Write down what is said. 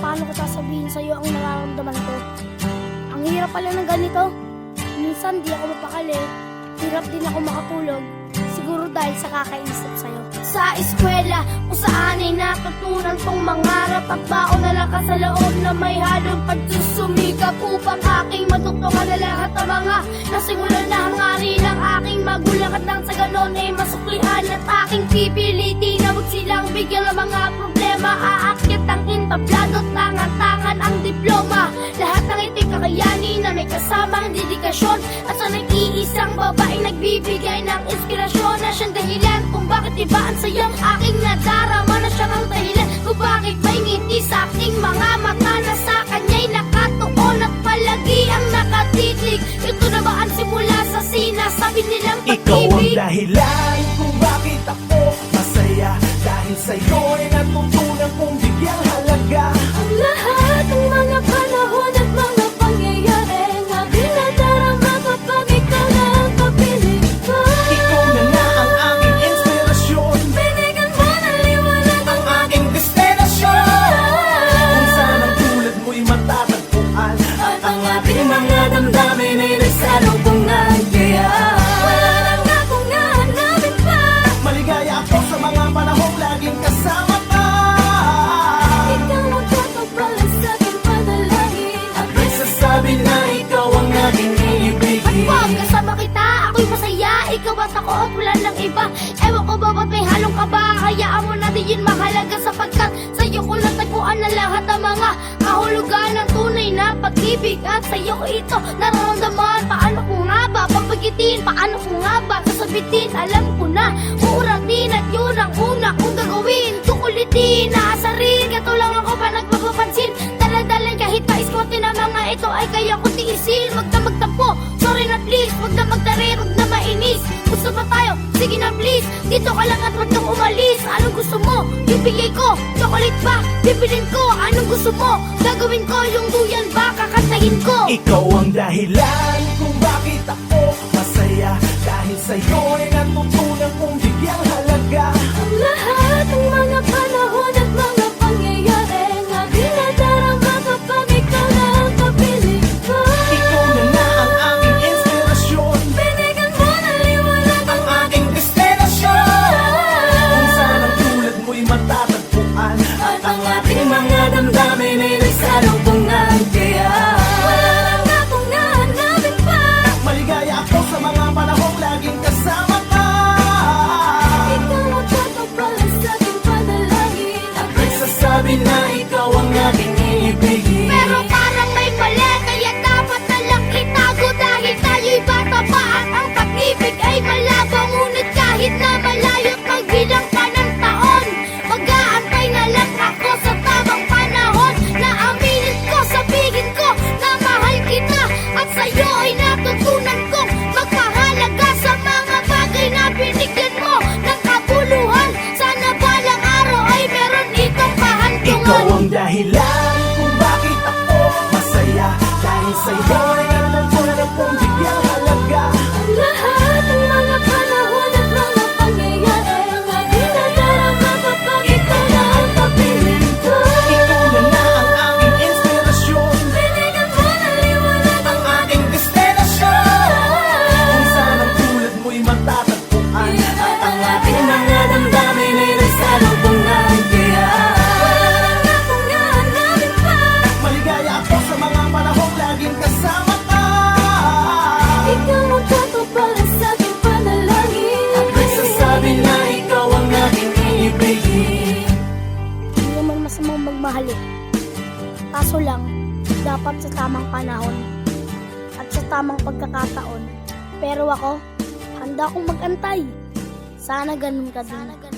paano ko sasabihin sa'yo ang nararamdaman ko. Ang hirap pala ng ganito. Minsan di ako mapakali. Hirap din ako makatulog. Siguro dahil sa kakaisip sa'yo. Sa eskwela, kung saan ay natutunan kong mangarap at baon na lakas sa loob na may halong pagsusumikap upang aking matugtungan na lahat ng mga nasimulan na hangarin ng aking magulang at nang sa ganon ay masuklian at aking pipilitin na wag silang bigyan ng mga pag-ibig Ewan ko ba ba't may halong kaba Hayaan mo natin yun mahalaga Sapagkat sa'yo ko natagpuan na lahat ng mga Kahulugan ng tunay na pag-ibig. At sa'yo ko ito nararamdaman. Paano ko nga ba papagitin? Paano ko nga ba sasabitin? Alam ko na uuratin At yun ang una kong gagawin. Kukulitin, naasarin Kato lang ako pa nagpapapansin. Daladalan kahit pa-iskote na mga ito Ay kaya ko tiisin. Magdamagtampo Sorry na please. Huwag na magtarir Huwag na mainis. Gusto ba tayo? Sige na please Dito ka lang at huwag kang umalis Anong gusto mo? Bibigay ko Chocolate ba? Bibilin ko Anong gusto mo? Gagawin ko Yung duyan ba? Kakantahin ko Ikaw ang dahilan kung bakit ako masaya Dahil sa'yo ay natutunan kong bigyang matatagpuan At ang ating mga damdamin ay nagsalubungan Ikaw ang dahilan kung bakit ako masaya. Dahil sa'yo ay magmahali Kaso lang, dapat sa tamang panahon At sa tamang pagkakataon. Pero ako, handa akong magantay. Sana ganun ka din